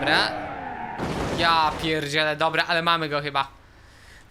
Dobra. Ja pierdzielę, dobra, ale mamy go chyba.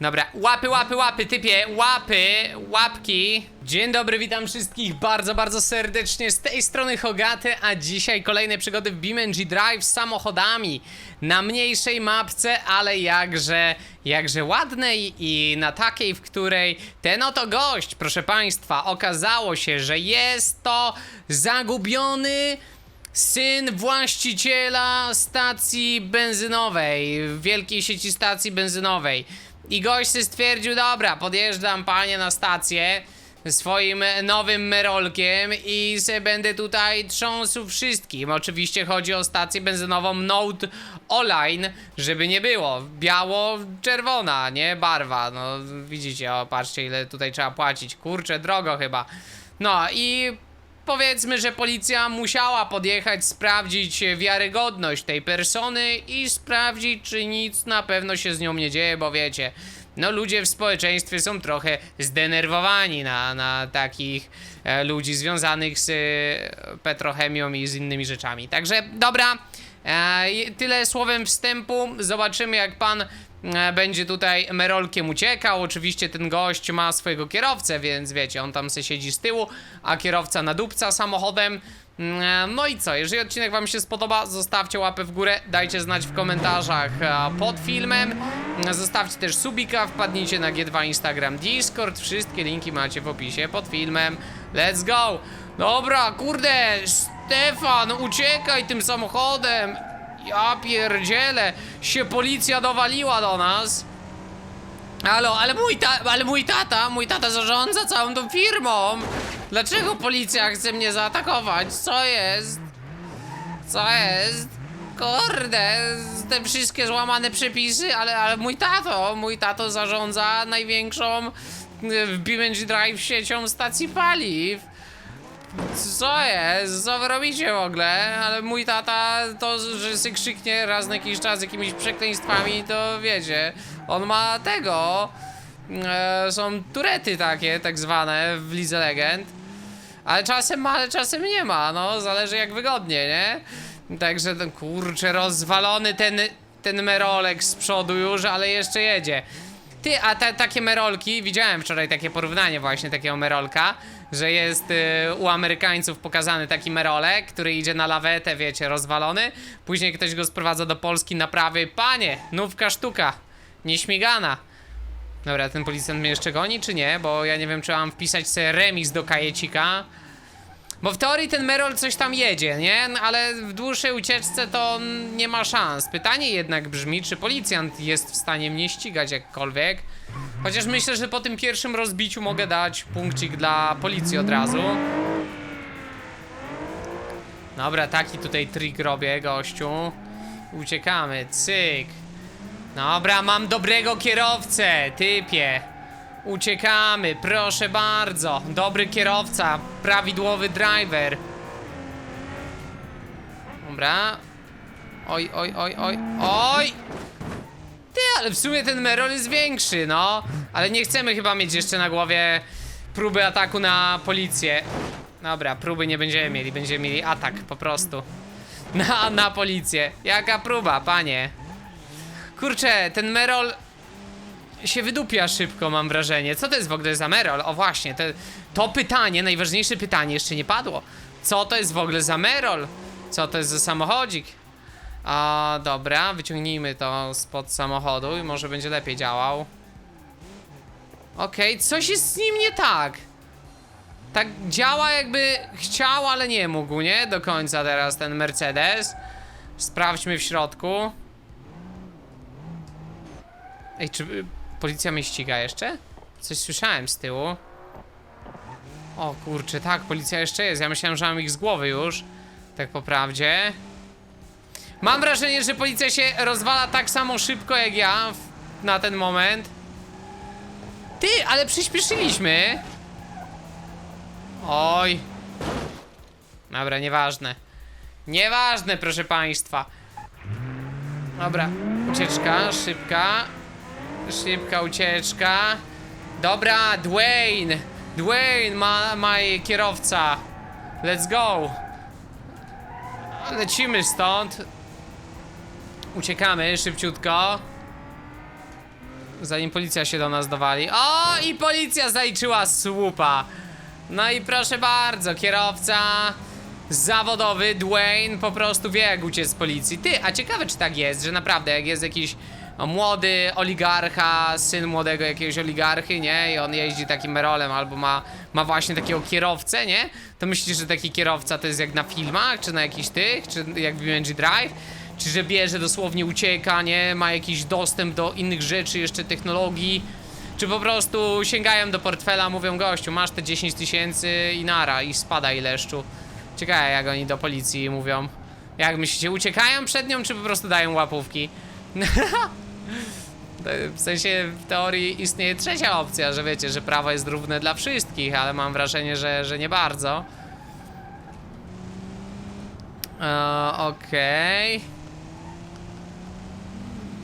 Dobra, łapy, łapy, łapy, typie, łapy, łapki. Dzień dobry, witam wszystkich bardzo, bardzo serdecznie z tej strony Hogaty, a dzisiaj kolejne przygody w BeamNG Drive z samochodami na mniejszej mapce, ale jakże, jakże ładnej i na takiej, w której ten oto gość, proszę państwa, okazało się, że jest to zagubiony Syn właściciela stacji benzynowej, wielkiej sieci stacji benzynowej. I gość stwierdził, dobra, podjeżdżam panie na stację swoim nowym merolkiem i se będę tutaj trząsł wszystkim. Oczywiście chodzi o stację benzynową Note Online, żeby nie było. Biało-czerwona, nie? Barwa. No widzicie, o patrzcie ile tutaj trzeba płacić. Kurczę, drogo chyba. No i Powiedzmy, że policja musiała podjechać, sprawdzić wiarygodność tej persony i sprawdzić, czy nic na pewno się z nią nie dzieje, bo wiecie, no ludzie w społeczeństwie są trochę zdenerwowani na, na takich e, ludzi związanych z e, petrochemią i z innymi rzeczami. Także dobra, e, tyle słowem wstępu. Zobaczymy, jak pan będzie tutaj merolkiem uciekał. Oczywiście ten gość ma swojego kierowcę, więc wiecie, on tam se siedzi z tyłu, a kierowca nadupca samochodem. E, No i co, jeżeli odcinek wam się spodoba, zostawcie łapę w górę, dajcie znać w komentarzach e, pod filmem. Zostawcie też subika, wpadnijcie na G2 Instagram, Discord, wszystkie linki macie w opisie pod filmem. Let's go! Dobra, kurde, Stefan, uciekaj tym samochodem! Ja pierdzielę, się policja dowaliła do nas. Halo, ale mój, ta, ale mój tata, mój tata zarządza całą tą firmą. Dlaczego policja chce mnie zaatakować? Co jest? Co jest? Kurde, te wszystkie złamane przepisy, ale, ale mój tato, mój tato zarządza największą y, w BeamNG Drive siecią stacji paliw. Co jest? Co wy robicie w ogóle? Ale mój tata to, że się krzyknie raz na jakiś czas jakimiś przekleństwami, to wiecie, on ma tego. E, są turety takie, tak zwane, w Lidze Legend. Ale czasem ma, ale czasem nie ma, no, zależy jak wygodnie, nie? Także ten kurczę, rozwalony ten, ten merolek z przodu już, ale jeszcze jedzie. Ty, a te takie merolki, widziałem wczoraj takie porównanie właśnie takiego merolka, że jest y, u Amerykańców pokazany taki merolek, który idzie na lawetę, wiecie, rozwalony. Później ktoś go sprowadza do Polski na prawy. Panie, nówka sztuka, nieśmigana. Dobra, ten policjant mnie jeszcze goni, czy nie? Bo ja nie wiem, czy mam wpisać sobie remis do kajecika. Bo w teorii ten Merol coś tam jedzie, nie? Ale w dłuższej ucieczce to nie ma szans. Pytanie jednak brzmi, czy policjant jest w stanie mnie ścigać jakkolwiek. Chociaż myślę, że po tym pierwszym rozbiciu mogę dać punkcik dla policji od razu. Dobra, taki tutaj trik robię, gościu. Uciekamy, cyk. Dobra, mam dobrego kierowcę, typie. Uciekamy, proszę bardzo. Dobry kierowca, prawidłowy driver. Dobra. Oj, oj, oj, oj, oj! Ty, ale w sumie ten Merol jest większy, no. Ale nie chcemy chyba mieć jeszcze na głowie próby ataku na policję. Dobra, próby nie będziemy mieli, będziemy mieli atak po prostu. Na, na policję. Jaka próba, panie? Kurczę, ten Merol się wydupia szybko, mam wrażenie. Co to jest w ogóle za Merol? O właśnie, to, pytanie, najważniejsze pytanie jeszcze nie padło. Co to jest w ogóle za Merol? Co to jest za samochodzik? A, dobra, wyciągnijmy to spod samochodu i może będzie lepiej działał. Okej, coś jest z nim nie tak. Tak działa jakby chciał, ale nie mógł, nie? Do końca teraz ten Mercedes. Sprawdźmy w środku. Ej, czy policja mnie ściga jeszcze? Coś słyszałem z tyłu. O kurczę, tak, policja jeszcze jest. Ja myślałem, że mam ich z głowy już. Tak po prawdzie. Mam wrażenie, że policja się rozwala tak samo szybko jak ja w, na ten moment. Ty, ale przyspieszyliśmy. Oj. Dobra, nieważne. Nieważne, proszę państwa. Dobra, ucieczka, szybka. Szybka ucieczka. Dobra, Dwayne. Dwayne, ma, my kierowca. Let's go. Lecimy stąd. Uciekamy szybciutko. Zanim policja się do nas dowali. O, i policja zaliczyła słupa. No i proszę bardzo, kierowca zawodowy Dwayne po prostu wie jak uciec z policji. Ty, a ciekawe czy tak jest, że naprawdę jak jest jakiś młody oligarcha, syn młodego jakiegoś oligarchy, nie? I on jeździ takim merolem albo ma, ma właśnie takiego kierowcę, nie? To myślisz, że taki kierowca to jest jak na filmach, czy na jakichś tych, czy jak w BMG Drive? Czy że bierze, dosłownie ucieka, nie? Ma jakiś dostęp do innych rzeczy, jeszcze technologii? Czy po prostu sięgają do portfela, mówią gościu, masz te 10 tysięcy i nara, i spadaj leszczu. Ciekawe jak oni do policji mówią. Jak myślicie, uciekają przed nią, czy po prostu dają łapówki? W sensie w teorii istnieje trzecia opcja, że wiecie, że prawo jest równe dla wszystkich, ale mam wrażenie, że, że nie bardzo. E, Okej.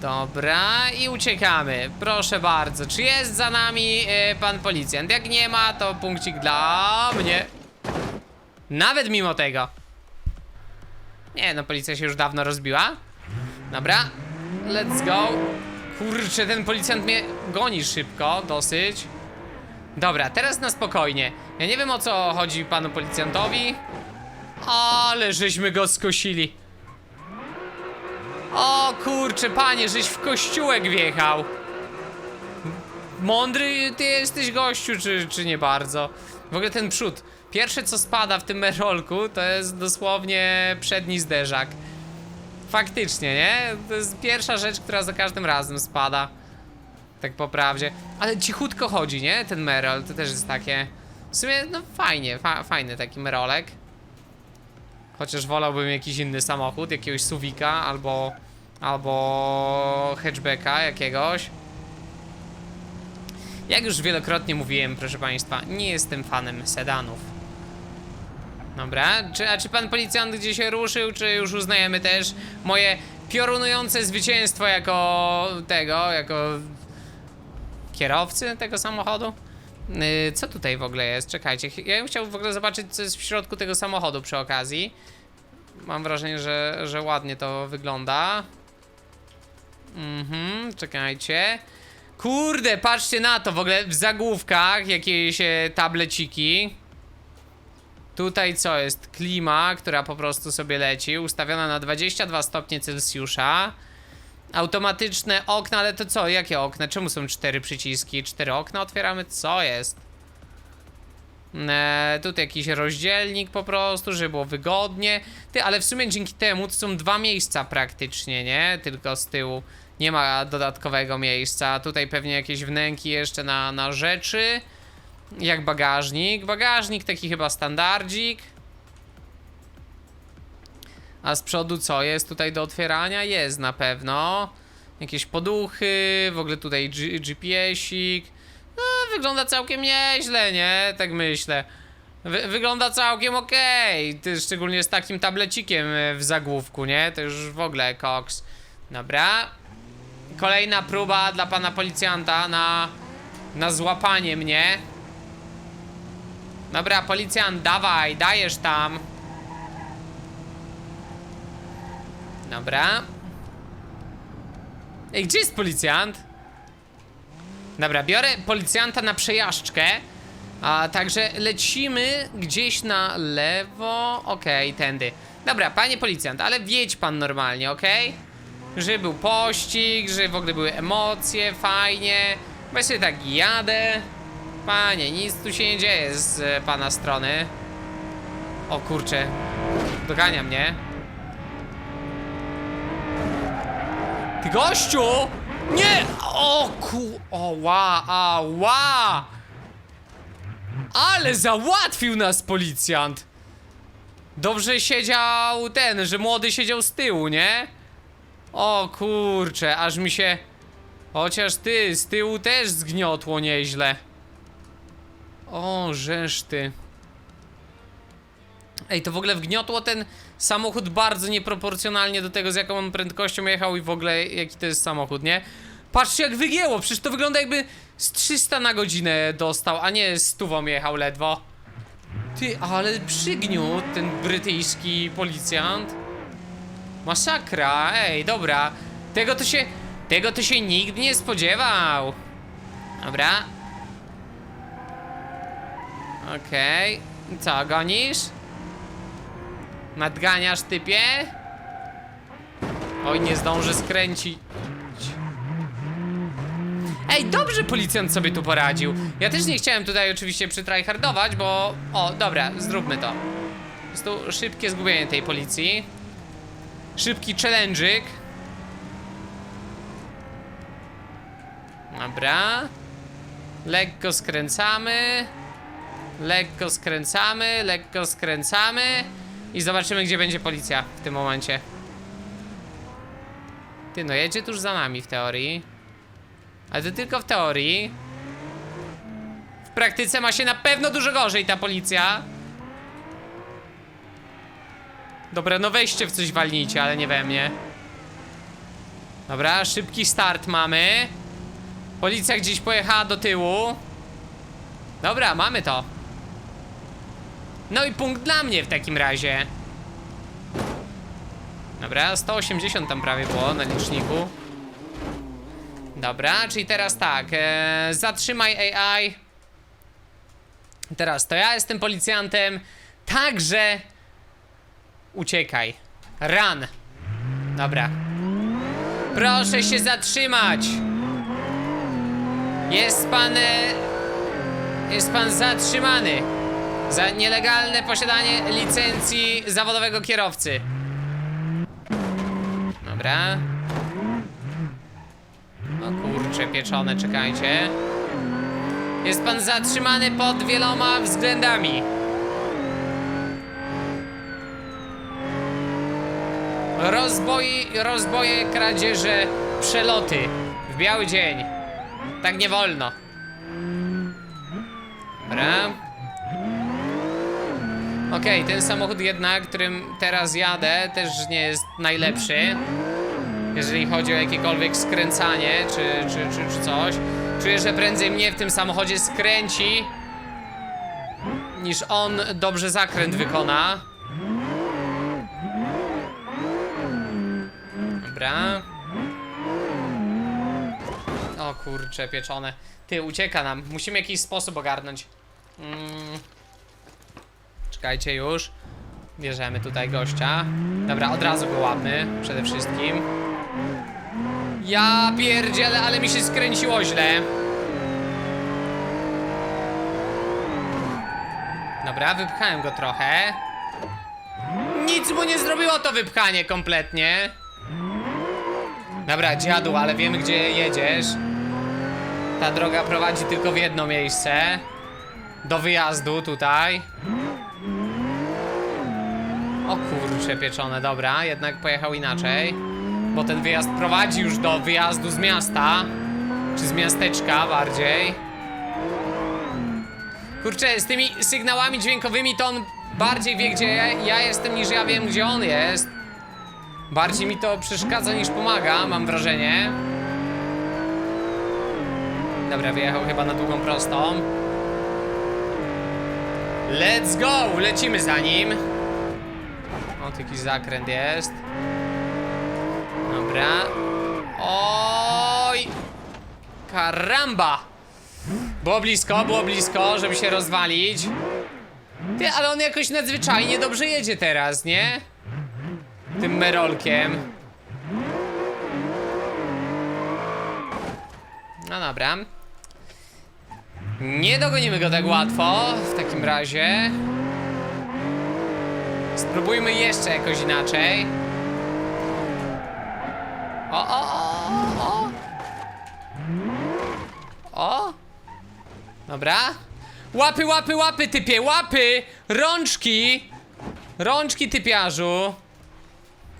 Dobra, i uciekamy. Proszę bardzo. Czy jest za nami e, pan policjant? Jak nie ma, to punkcik dla mnie. Nawet mimo tego. Nie, no policja się już dawno rozbiła. Dobra, let's go. Kurczę, ten policjant mnie goni szybko, dosyć. Dobra, teraz na spokojnie. Ja nie wiem o co chodzi panu policjantowi, ale żeśmy go skosili. O kurczę, panie, żeś w kościółek wjechał. Mądry ty jesteś gościu, czy, czy nie bardzo? W ogóle ten przód. Pierwsze co spada w tym merolku to jest dosłownie przedni zderzak. Faktycznie, nie? To jest pierwsza rzecz, która za każdym razem spada. Tak po prawdzie. Ale cichutko chodzi, nie? Ten merol, to też jest takie... W sumie, no fajnie, fa fajny taki merolek. Chociaż wolałbym jakiś inny samochód, jakiegoś suwika albo... Albo hatchbacka jakiegoś. Jak już wielokrotnie mówiłem, proszę państwa, nie jestem fanem sedanów. Dobra, czy, a czy pan policjant gdzieś się ruszył, czy już uznajemy też moje piorunujące zwycięstwo jako tego, jako kierowcy tego samochodu? Yy, co tutaj w ogóle jest? Czekajcie, ja bym chciał w ogóle zobaczyć, co jest w środku tego samochodu przy okazji. Mam wrażenie, że, że ładnie to wygląda. Mhm, czekajcie. Kurde, patrzcie na to, w ogóle w zagłówkach jakieś tableciki. Tutaj co jest? Klima, która po prostu sobie leci, ustawiona na 22 stopnie Celsjusza. Automatyczne okna, ale to co? Jakie okna? Czemu są cztery przyciski? Cztery okna otwieramy? Co jest? E, tutaj jakiś rozdzielnik po prostu, żeby było wygodnie. Ty, ale w sumie dzięki temu to są dwa miejsca praktycznie, nie? Tylko z tyłu nie ma dodatkowego miejsca. Tutaj pewnie jakieś wnęki jeszcze na, na rzeczy. Jak bagażnik. Bagażnik taki chyba standardzik. A z przodu co jest tutaj do otwierania? Jest na pewno. Jakieś poduchy, w ogóle tutaj GPS-ik. No, wygląda całkiem nieźle, nie? Tak myślę. Wy wygląda całkiem okej. Ty Szczególnie z takim tablecikiem e, w zagłówku, nie? To już w ogóle koks. Dobra. Kolejna próba dla pana policjanta na, na złapanie mnie. Dobra, policjant, dawaj, dajesz tam. Dobra. Ej, gdzie jest policjant? Dobra, biorę policjanta na przejażdżkę. A także lecimy gdzieś na lewo. Okej, tędy. Dobra, panie policjant, ale wjedź pan normalnie, okej? Że był pościg, że w ogóle były emocje, fajnie. Sobie tak jadę. Panie, nic tu się nie dzieje z e, pana strony. O kurczę. Dogania mnie. Ty gościu! Nie! O ku... O ła, a ła! Ale załatwił nas policjant! Dobrze siedział ten, że młody siedział z tyłu, nie? O kurcze, aż mi się... Chociaż ty, z tyłu też zgniotło nieźle. O, żeż ty. Ej, to w ogóle wgniotło ten samochód bardzo nieproporcjonalnie do tego, z jaką on prędkością jechał i w ogóle jaki to jest samochód, nie? Patrzcie jak wygięło, przecież to wygląda jakby z 300 na godzinę dostał, a nie z stówą jechał ledwo. Ty, ale przygniótł ten brytyjski policjant. Masakra, ej, dobra. Tego to się, tego to się nikt nie spodziewał. Dobra. Okej. Co, gonisz? Nadganiasz typie? Oj, nie zdążę skręcić. Ej, dobrze policjant sobie tu poradził. Ja też nie chciałem tutaj oczywiście przytryhardować, bo... O, dobra, zróbmy to. Po prostu szybkie zgubienie tej policji. Szybki challenge'yk. Dobra. Lekko skręcamy. Lekko skręcamy, lekko skręcamy. I zobaczymy, gdzie będzie policja w tym momencie. Ty, no jedzie tuż za nami w teorii. Ale to tylko w teorii. W praktyce ma się na pewno dużo gorzej ta policja. Dobra, no weźcie w coś walnijcie, ale nie we mnie. Dobra, szybki start mamy. Policja gdzieś pojechała do tyłu. Dobra, mamy to. No i punkt dla mnie w takim razie. Dobra, 180 tam prawie było na liczniku. Dobra, czyli teraz tak. E, zatrzymaj AI. Teraz to ja jestem policjantem. Także uciekaj. Run. Dobra. Proszę się zatrzymać. Jest pan. E, jest pan zatrzymany za nielegalne posiadanie licencji zawodowego kierowcy. Dobra. O kurcze pieczone, czekajcie. Jest pan zatrzymany pod wieloma względami. Rozboi, rozboje, kradzieże, przeloty w biały dzień. Tak nie wolno. Dobra. Okej, ten samochód jednak, którym teraz jadę, też nie jest najlepszy. Jeżeli chodzi o jakiekolwiek skręcanie, czy, czy, czy, czy coś. Czuję, że prędzej mnie w tym samochodzie skręci, niż on dobrze zakręt wykona. Dobra. O kurcze, pieczone. Ty, ucieka nam. Musimy jakiś sposób ogarnąć. Mm. Czekajcie już. Bierzemy tutaj gościa. Dobra, od razu go łapmy. Przede wszystkim. Ja pierdzielę, ale mi się skręciło źle. Dobra, wypchałem go trochę. Nic mu nie zrobiło to wypchanie kompletnie. Dobra, dziadu, ale wiemy gdzie jedziesz. Ta droga prowadzi tylko w jedno miejsce. Do wyjazdu tutaj. O kurcze pieczone, dobra, jednak pojechał inaczej. Bo ten wyjazd prowadzi już do wyjazdu z miasta. Czy z miasteczka bardziej. Kurczę, z tymi sygnałami dźwiękowymi to on bardziej wie gdzie ja jestem niż ja wiem gdzie on jest. Bardziej mi to przeszkadza niż pomaga, mam wrażenie. Dobra, wyjechał chyba na długą prostą. Let's go! Lecimy za nim. O, tu jakiś zakręt jest. Dobra. Oj! Karamba! Było blisko, było blisko, żeby się rozwalić. Ty, ale on jakoś nadzwyczajnie dobrze jedzie teraz, nie? Tym merolkiem. No dobra. Nie dogonimy go tak łatwo w takim razie. Spróbujmy jeszcze jakoś inaczej. O, o, o, o. O. Dobra. Łapy, łapy, łapy, typie, łapy! Rączki! Rączki, typiarzu.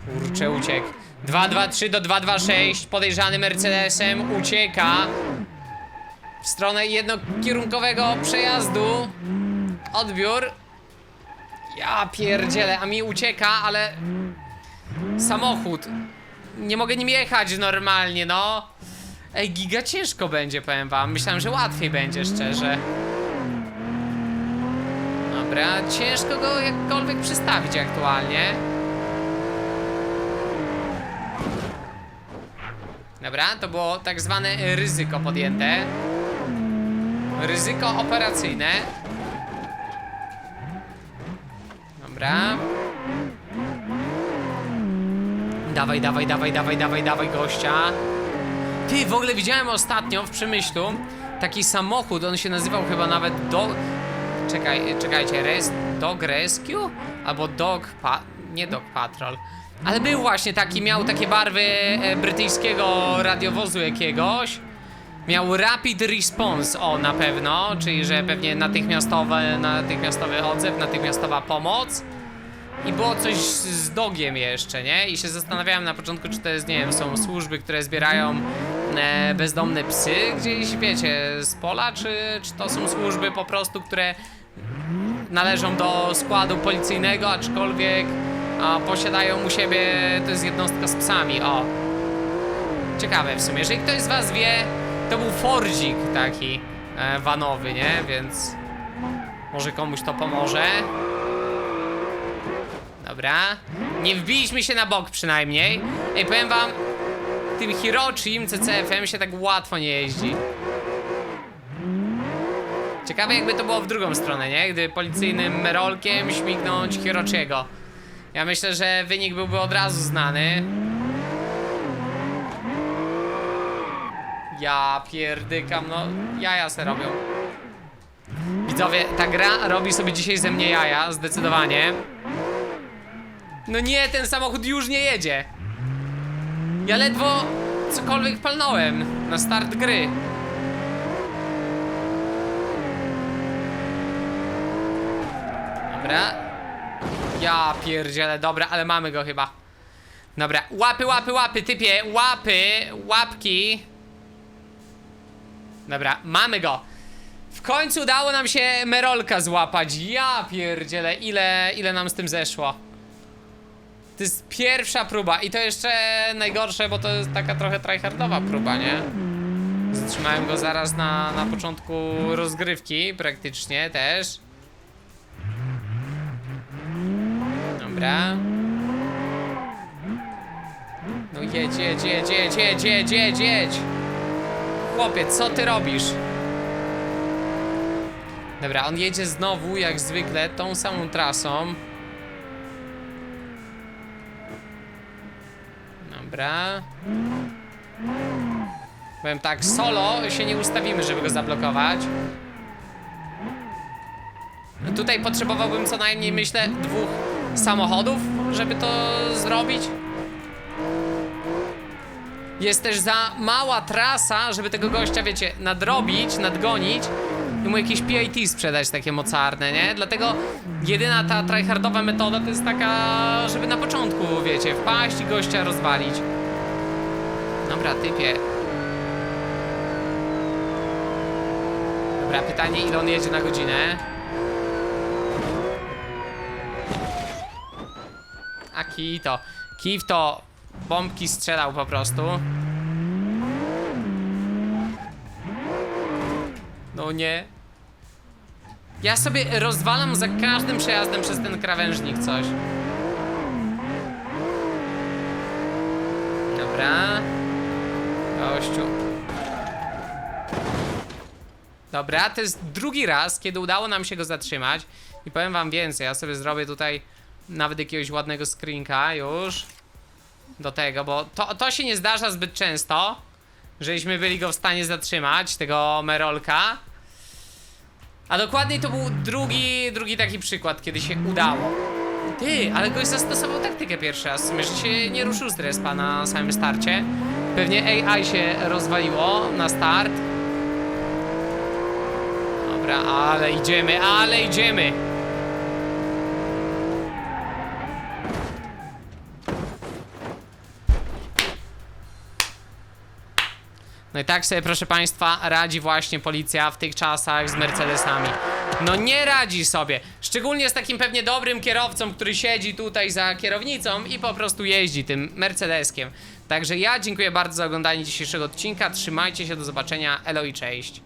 Kurczę, uciekł. 223 do 226. Podejrzany Mercedesem ucieka w stronę jednokierunkowego przejazdu. Odbiór. Ja pierdzielę, a mi ucieka, ale samochód. Nie mogę nim jechać normalnie, no. Ej, giga ciężko będzie, powiem wam. Myślałem, że łatwiej będzie, szczerze. Dobra, ciężko go jakkolwiek przestawić aktualnie. Dobra, to było tak zwane ryzyko podjęte. Ryzyko operacyjne. Dobra. Dawaj, dawaj, dawaj, dawaj, dawaj, dawaj gościa. Ty, w ogóle widziałem ostatnio w Przemyślu taki samochód, on się nazywał chyba nawet do... Czekaj, czekajcie, res... Dog Rescue? Albo Dog pa... nie Dog Patrol. Ale był właśnie taki, miał takie barwy e, brytyjskiego radiowozu jakiegoś. Miał Rapid Response, o na pewno, czyli że pewnie natychmiastowy, natychmiastowy odzew, natychmiastowa pomoc. I było coś z dogiem jeszcze, nie? I się zastanawiałem na początku, czy to jest, nie wiem, są służby, które zbierają e, bezdomne psy gdzieś, wiecie, z pola, czy, czy to są służby po prostu, które należą do składu policyjnego, aczkolwiek a, posiadają u siebie, to jest jednostka z psami, o. Ciekawe w sumie, jeżeli ktoś z was wie, to był Fordzik taki e, vanowy, nie? Więc może komuś to pomoże. Dobra. Nie wbiliśmy się na bok przynajmniej. Ej, powiem wam, tym Hirochim CCF-em się tak łatwo nie jeździ. Ciekawe jakby to było w drugą stronę, nie? Gdy policyjnym merolkiem śmignąć Hirochiego. Ja myślę, że wynik byłby od razu znany. Ja pierdykam, no jaja se robią. Widzowie, ta gra robi sobie dzisiaj ze mnie jaja, zdecydowanie. No nie, ten samochód już nie jedzie. Ja ledwo cokolwiek palnąłem na start gry. Dobra. Ja pierdzielę, dobra, ale mamy go chyba. Dobra, łapy, łapy, łapy, typie, łapy, łapki. Dobra, mamy go. W końcu udało nam się Merolka złapać. Ja pierdzielę, ile, ile nam z tym zeszło. To jest pierwsza próba i to jeszcze najgorsze, bo to jest taka trochę tryhardowa próba, nie? Zatrzymałem go zaraz na, na początku rozgrywki, praktycznie też. Dobra. No jedź, jedź, jedź, jedź, jedź, jedź, jedź, jedź. Chłopiec, co ty robisz? Dobra, on jedzie znowu, jak zwykle, tą samą trasą. Dobra. Powiem tak, solo się nie ustawimy, żeby go zablokować. Tutaj potrzebowałbym co najmniej, myślę, dwóch samochodów, żeby to zrobić. Jest też za mała trasa, żeby tego gościa, wiecie, nadrobić, nadgonić i mu jakieś PIT sprzedać takie mocarne, nie? Dlatego jedyna ta tryhardowa metoda to jest taka, żeby na początku, wiecie, wpaść i gościa rozwalić. Dobra, typie. Dobra, pytanie ile on jedzie na godzinę? A kij to. Kij w to bombki strzelał po prostu. No nie. Ja sobie rozwalam za każdym przejazdem przez ten krawężnik coś. Dobra. Gościu. Dobra, to jest drugi raz, kiedy udało nam się go zatrzymać. I powiem wam więcej, ja sobie zrobię tutaj nawet jakiegoś ładnego screenka już. Do tego, bo to, to się nie zdarza zbyt często, żeśmy byli go w stanie zatrzymać, tego Merolka. A dokładniej to był drugi, drugi taki przykład, kiedy się udało. Ty, ale goś zastosował taktykę pierwszy raz, w sumie, że się nie ruszył z respa na samym starcie. Pewnie AI się rozwaliło na start. Dobra, ale idziemy, ale idziemy. No i tak sobie, proszę Państwa, radzi właśnie policja w tych czasach z Mercedesami. No nie radzi sobie. Szczególnie z takim pewnie dobrym kierowcą, który siedzi tutaj za kierownicą i po prostu jeździ tym Mercedeskiem. Także ja dziękuję bardzo za oglądanie dzisiejszego odcinka. Trzymajcie się, do zobaczenia. Elo i cześć.